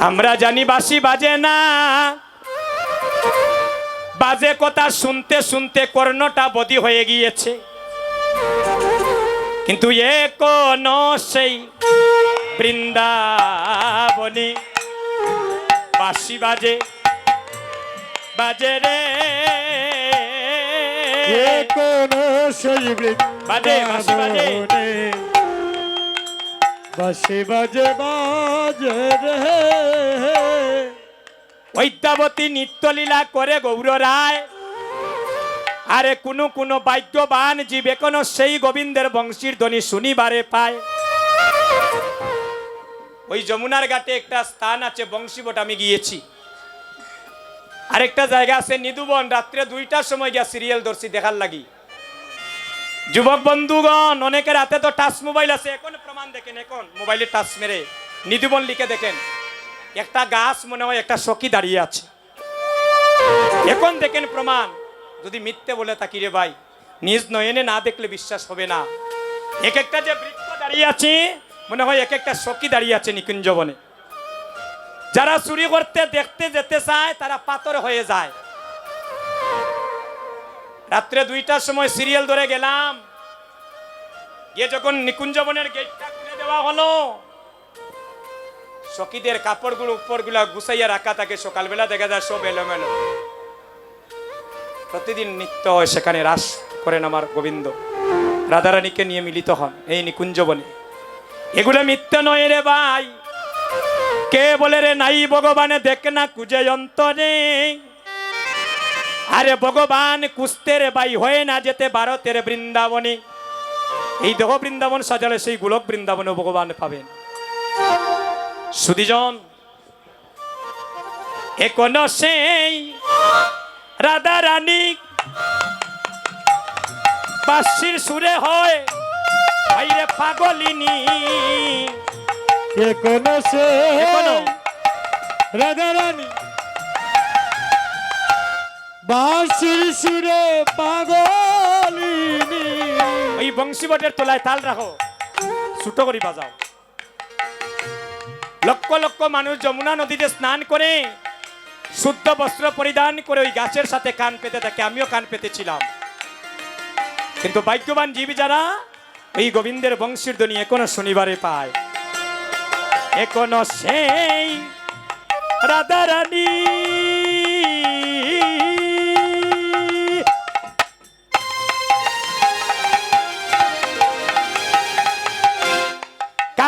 আমরা জানি বাসি বাজে না। বাজে কথা শুনতে শুনতে কর্ণটা বদি হয়ে গিয়েছে। কিন্তু এ কোন সেই বৃন্দাবনী বাসি বাজে। বাজে রে। এ কোন সেই বাজে, বাঁশি বাজে। বৃন্দাবনে। বাসি বাজে বাজে নিত্যলীলা করে গৌর রায়। আরে কোনো কোনো বাক্যবান জীব এখনও সেই গোবিন্দের বংশীর ধ্বনি শুনিবারে পায়। ওই যমুনার ঘাটে একটা স্থান আছে, বংশীবট আমি গিয়েছি। আরেকটা জায়গা আছে নিদুবন, রাত্রে দুইটার সময় গিয়া সিরিয়াল ধরছি দেখার লাগি। যুবক বন্ধুগণ, অনেকের হাতে তো টাচ মোবাইল আছে, এখন প্রমাণ দেখেন, এখন মোবাইলে টাচ মেরে লিখে দেখেন, একটা গাছ মনে হয় একটা সখী দাঁড়িয়ে আছে। এখন দেখেন প্রমাণ, যদি মিথ্যে বলে থাকি রে ভাই, নিজ নয়নে না দেখলে বিশ্বাস হবে না। এক একটা যে বৃক্ষ দাঁড়িয়ে আছে, মনে হয় এক একটা সখী দাঁড়িয়ে আছে নিকুঞ্জ বনে যারা চুরি করতে, দেখতে, যেতে চায়, তারা পাথর হয়ে যায়। রাত্রে দুইটার সময় সিরিয়াল ধরে গেলাম। গিয়ে যখন নিকুঞ্জ বনের গেটটা দেওয়া হলো। সখীদের কাপড়গুলো, উপরগুলা গুছাইয়া রাখা থাকে। সকালবেলা দেখা যায় সব এলোমেলো। প্রতিদিন নিত্য হয় সেখানে রাস করেন আমার গোবিন্দ। রাধারানীকে নিয়ে মিলিত হন এই নিকুঞ্জ বনে। এগুলো মিথ্যা নয় রে ভাই। কে বলে রে নাই ভগবানে? দেখ না কুজে অন্তরে আরে ভগবান কুস্তে রে ভাই, হয়ে না যেতে ভারতের বৃন্দাবনে। এই দেহ বৃন্দাবন সাজালে সেই গোলক বৃন্দাবনে ভগবান পাবেন। সুদিজন এখন সেই রাধা রানী বাসির সুরে হয় পাগলিনী। এ কোন সে এখনও। রাধা রানী বাঁশির সুরে পাগলিনী ওই বংশীবটের তোলায় তাল রাখো। ছোট করে বাজাও। লক্ষ লক্ষ মানুষ যমুনা নদীতে স্নান করে, শুদ্ধ বস্ত্র পরিধান করে ওই গাছের সাথে কান পেতে থাকে। আমিও কান পেতেছিলাম। কিন্তু ভাগ্যবান জীব যারা ওই গোবিন্দের বংশীর ধ্বনি এখনও শনিবারে পায়। এখনও সেই রাধা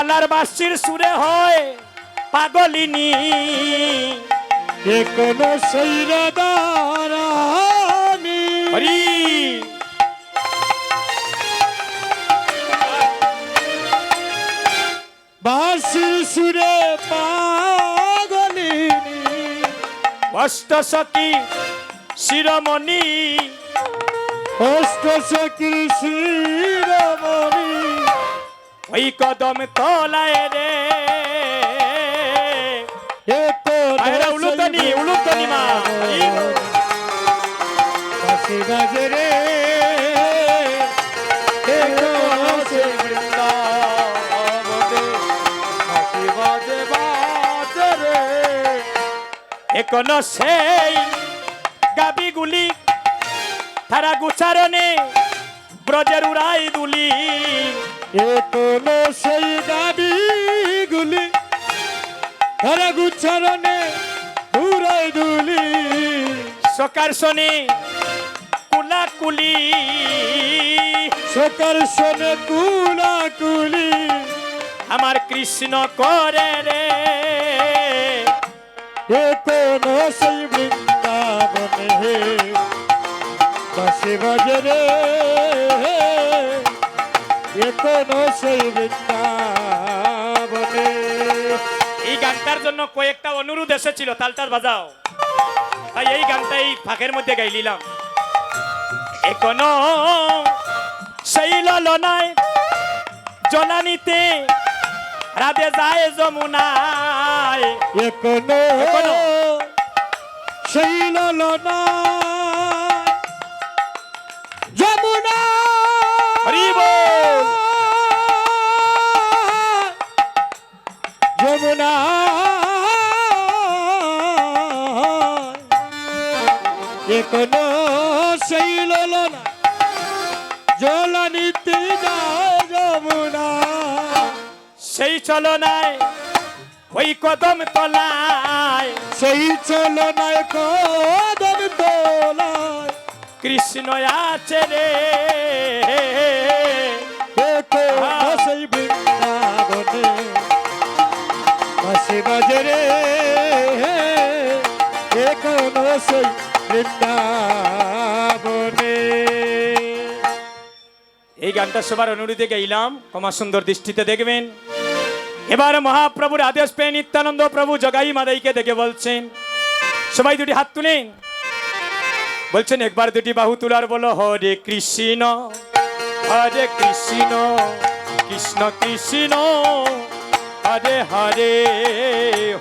কালার বাসির সুরে হয় পাগলিনী। কোন সুরে পাগলিনী। অষ্ট সখী শিরমণি। অষ্ট শিরমণি। ওই কদম তলায় রে। উলুতনি উলুতনি মা হরি বল। বাঁশি বাজে রে। এ কোন সেই বৃন্দাবনে বাঁশি বাজে বাজে রে। এখনও সেই গাবিগুলি তারা গুচারণে ব্রজের উড়াই দুলি। এ কোন সেই দাবি গুলি তারা গুচ্ছারণে উড়াই দুলি সকার শনি কুলা কুলি সকাল শোনে কুলা কুলি আমার কৃষ্ণ করে রে। এ কোন সেই বৃন্দাবনে। বাসি বাজে রে। কোন সেই বৃন্দাবনে। এই গানটার জন্য কয়েকটা অনুরোধ এসেছিল তালটার বাজাও। তাই এই গানটা এই ফাঁকের মধ্যে গাইলিলাম এখনও সেই ললনায় জলানিতে রাধে যায় যমুনায়। এ কোন এখনও। সেই ললনা না। এ কোনো সেই লোলা জলানিতে যমুনা। সেই চলনায় ওই কদম তলায়। সেই চলনায় কদম তলায়। কৃষ্ণ আছে রে। বাজে রে এখনও সেই বৃন্দাবনে। এই গানটা সবার অনুরোধে গাইলাম কমা সুন্দর দৃষ্টিতে দেখবেন। এবার মহাপ্রভুর আদেশ পেয়ে নিত্যানন্দ প্রভু জগাই মাদাইকে দেখে বলছেন, সবাই দুটি হাত তুলেন। বলছেন, একবার দুটি বাহু তুলার বলো, হরে কৃষ্ণ হরে কৃষ্ণ কৃষ্ণ কৃষ্ণ। হরে হরে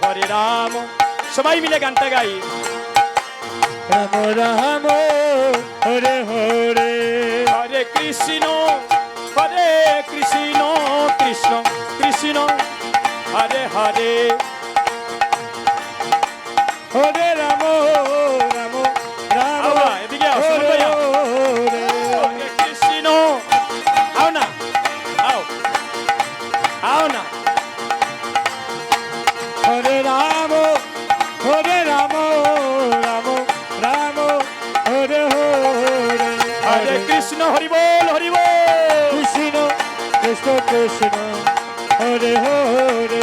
হরে রাম। সবাই মিলে গানটা গাই। রাম রাম হরে হরে। হরে কৃষ্ণ হরে কৃষ্ণ কৃষ্ণ কৃষ্ণ। হরে হরে। হরে হরে কৃষ্ণ হরি বল হরি বল। কৃষ্ণ কৃষ্ণ কৃষ্ণ হরে হরে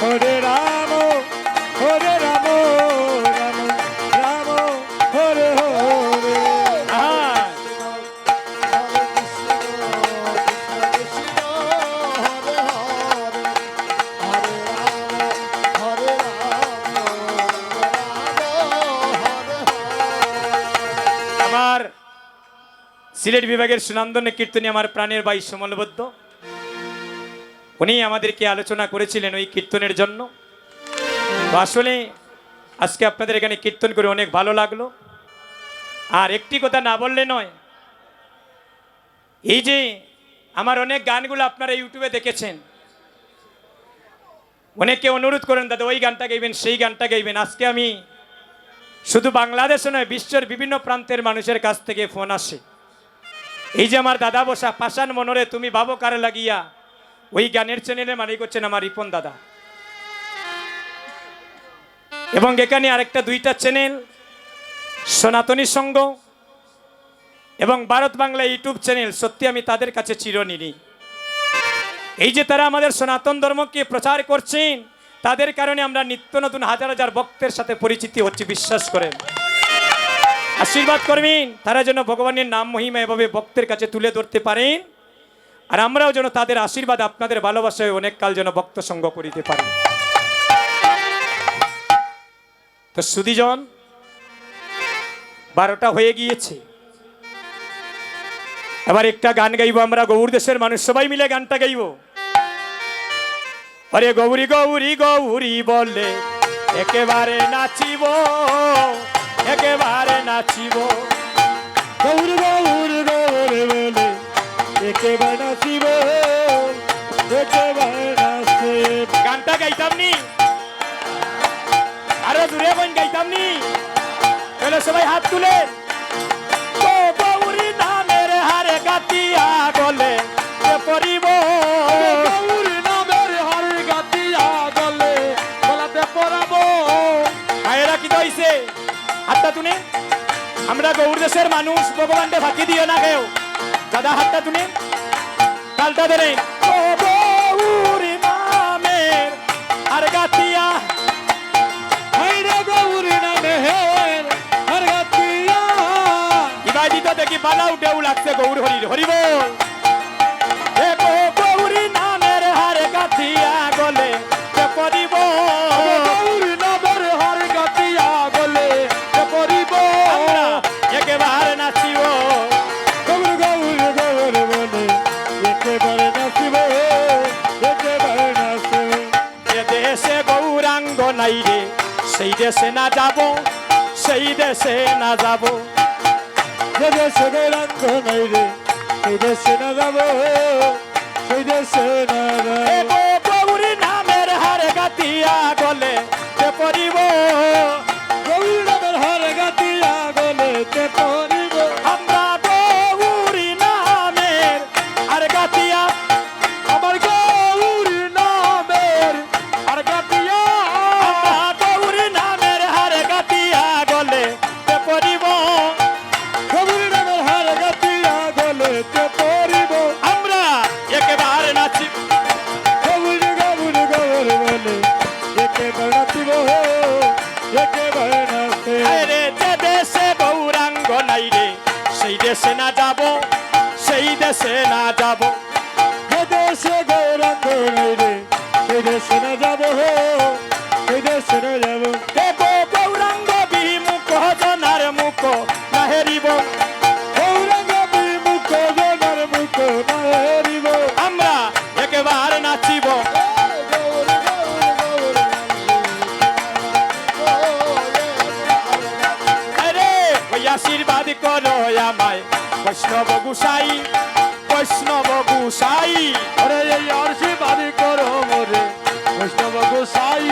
হরে সিলেট বিভাগের সুনন্দনে কীর্তনী আমার প্রাণের বাই সমলবদ্ধ উনি আমাদেরকে আলোচনা করেছিলেন ওই কীর্তনের জন্য। আসলে আজকে আপনাদের এখানে কীর্তন করে অনেক ভালো লাগল। আর একটি কথা না বললে নয়, এই যে আমার অনেক গানগুলো আপনারা ইউটিউবে দেখেছেন। অনেকে অনুরোধ করেন, দাদা, ওই গানটা গাইবেন, সেই গানটা গাইবেন। আজকে আমি শুধু বাংলাদেশে নয়, বিশ্বের বিভিন্ন প্রান্তের মানুষের কাছ থেকে ফোন আসে। এই যে আমার দাদা বসা পাশান মনরে তুমি বাবো কারে লাগিয়া, ওই গানের চ্যানেলে মালিক করছেন আমার রিপন দাদা। এবং এখানে আরেকটা দুইটা চ্যানেল, সনাতনী সঙ্গ এবং ভারত বাংলা ইউটিউব চ্যানেল, সত্যি আমি তাদের কাছে চিরনিনি এই যে তারা আমাদের সনাতন ধর্মকে প্রচার করছেন, তাদের কারণে আমরা নিত্য নতুন হাজার হাজার ভক্তের সাথে পরিচিতি হচ্ছে, বিশ্বাস করেন। আশীর্বাদ করবেন তারা যেন ভগবানের নাম, মহিমা এভাবে ভক্তের কাছে তুলে ধরতে পারেন। আর আমরাও যেন তাদের আশীর্বাদ, আপনাদের ভালোবাসায় অনেক কাল যেন ভক্ত সঙ্গ করিতে পারি। তো সুদীজন, বারোটা হয়ে গিয়েছে। এবার একটা গান গাইবো আমরা, গৌর দেশের মানুষ, সবাই মিলে গানটা গাইব। আরে গৌরী গৌরী গৌরী বলে, একেবারে নাচিব। একেবারে নাচিব। গৌর গৌর গৌর বলে একেবারে নাচিব। একেবারে নাচিব গানটা গাইতাম নি। আরও দূরে বোন গাইতাম নি। তাহলে সবাই হাত তুলে। আমরা গৌর দেশের মানুষ ভগবানকে ফাঁকি দিও না কেউ দাদা হাতটা তুলে কালটা ধরে দেখি বালাউ ডেউ লাগছে গৌর হরি সেই দেশে না যাব, সেই দেশে না যাব। যে দেশে নাই রে, সেই দেশে না যাব, সেই দেশে না যাব। দেশে না যাব। যে দেশে গৌরাঙ্গ নাই রে সেই দেশে না যাব। সেই দেশে না যাব। দেব গৌরাঙ্গ বিমুখ, জনার মুখ না হেরিব গৌরাঙ্গ বিমুখ, জনার মুখ না হেরিব আমরা একেবারে নাচিব। আশীর্বাদ করো আমায়, বৈষ্ণব গুসাই। বৈষ্ণব গুসাই আরে এই আশীর্বাদ করো মোরে বৈষ্ণব গোসাই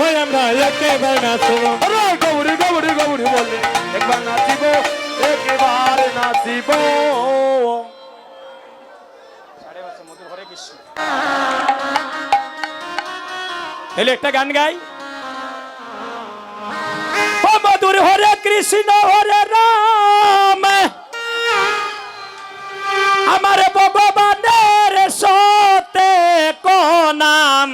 হয় আমরা একেবারে নাচব। আরে গৌরী গৌরী গৌরী বলে একবার নাচিব একেবারে নাচিব। এলে একটা গান গাই। মধুর হরে কৃষ্ণ হরে রাম। আমার ভগবানের সতে নাম।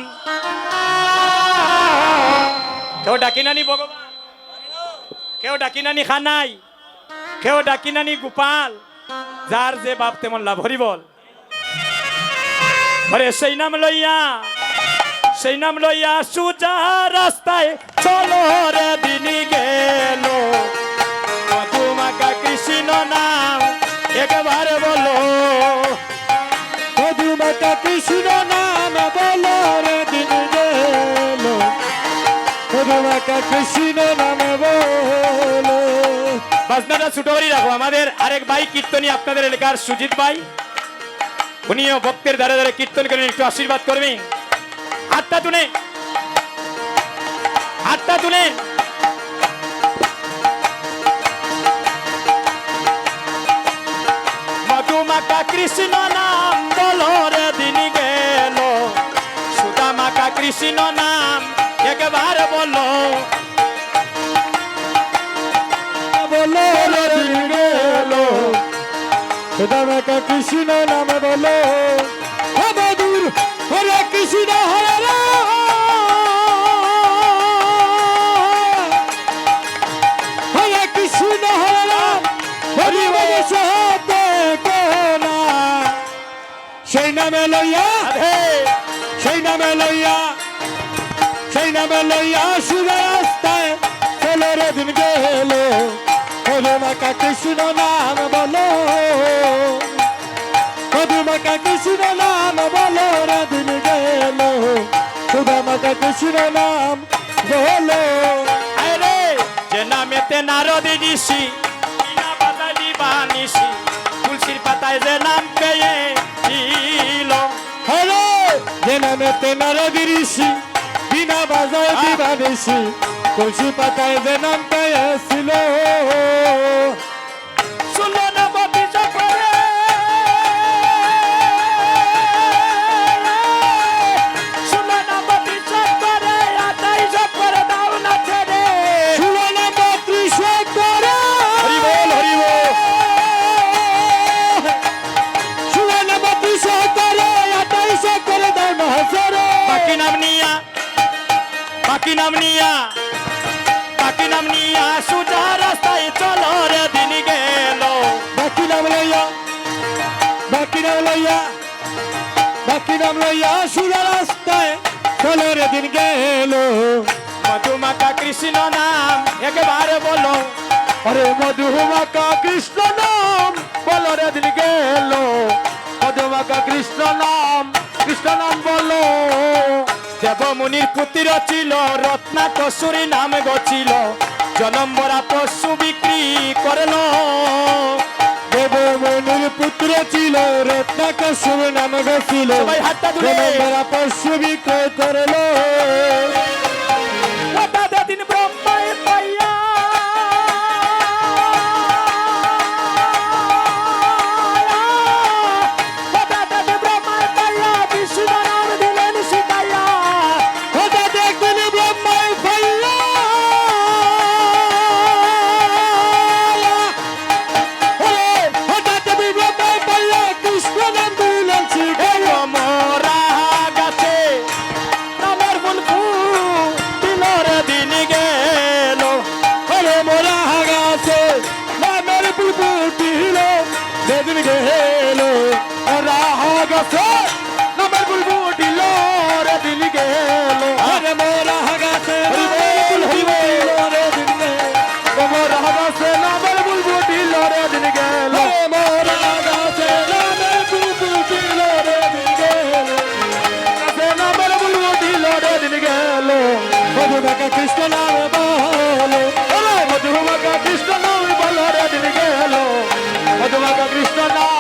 কেউ ডাকি নানি ভগবান কেউ ডাকি নানি খানাই? কেউ ডাকি নানি গোপাল? যার যে বাপ তেমন লাভ হরি বল। হরে সেই নাম লইয়া, সেই নাম লইয়া সুজা রাস্তায় চলো রে দিনী গেল। মধুমাকা কৃষ্ণ নাম একবার বলো। মধুমাতা কৃষ্ণ নাম বলো মধুমাতা কৃষ্ণ নাম বলো। বাজনাটা ছোটো করে রাখো। আমাদের আরেক ভাই কীর্তনী আপনাদের এলাকার সুজিত ভাই। উনিও ভক্তের দ্বারা দ্বারা কীর্তন করেন, একটু আশীর্বাদ করবেন। হাতটা তুলে। হাতটা তুলে। কৃষ্ণ নাম বলো রে, দিন গেল। সুদামাকা কৃষ্ণ নাম একবার বলো। বলো গেল। মধুমাতা কৃষ্ণ নাম বলো। হরে কৃষ্ণ সেই নামে লইয়া সেই নামে লইয়া। নামে লইয়া শুভে রাস্তায় চলো রে দিন গেল। মধুমাকা কৃষ্ণ নাম বলো। মধুমাকা কৃষ্ণ নাম বলো দিন গেল। সুধামাকা কৃষ্ণ নাম বলো। আরে যে নামেতে নারদী ঋষি বানিসি তুলসীর পাতায় যে নাম পেয়ে হলো যে নামে তেনারদি ঋষি বাজায় দিবানিসি তুলসী পাতায় যে নাম পেয়েছিল পাখি নাম নিয়া পাখি নাম নিয়া সুজা রাস্তায় চলো রে দিন গেল। বাকি নাম লইয়া বাকি নাম লইয়া বাকি নাম লইয়া সুরা রাস্তায় চলো রে দিন গেল। মধুমাতা কৃষ্ণ নাম একবারে বলো। আরে মধুমাকা কৃষ্ণ নাম বলো রে দিন গেল। মধুমাকা কৃষ্ণ নাম কৃষ্ণ নাম বলো। দেবমুনির পুত্র ছিল রত্না কসুরি নাম গছিল। জনম্বরা পশু বিক্রি করল। দেবমুনির মনুর পুত্র ছিল রত্নাকশুর নাম গছিল। সবাই হাতটা ধরে পশু বিক্রয় করল। হাগাছে নামের বুলবুটিল রে দিন গেল। সে নামের বুলবুটিল রে দিন গেল। মধুমাকা কৃষ্ণ নাম বলো। মধুমাকা কৃষ্ণ নাম বলো রে দিন গেল। মধুমাকা কৃষ্ণ নাম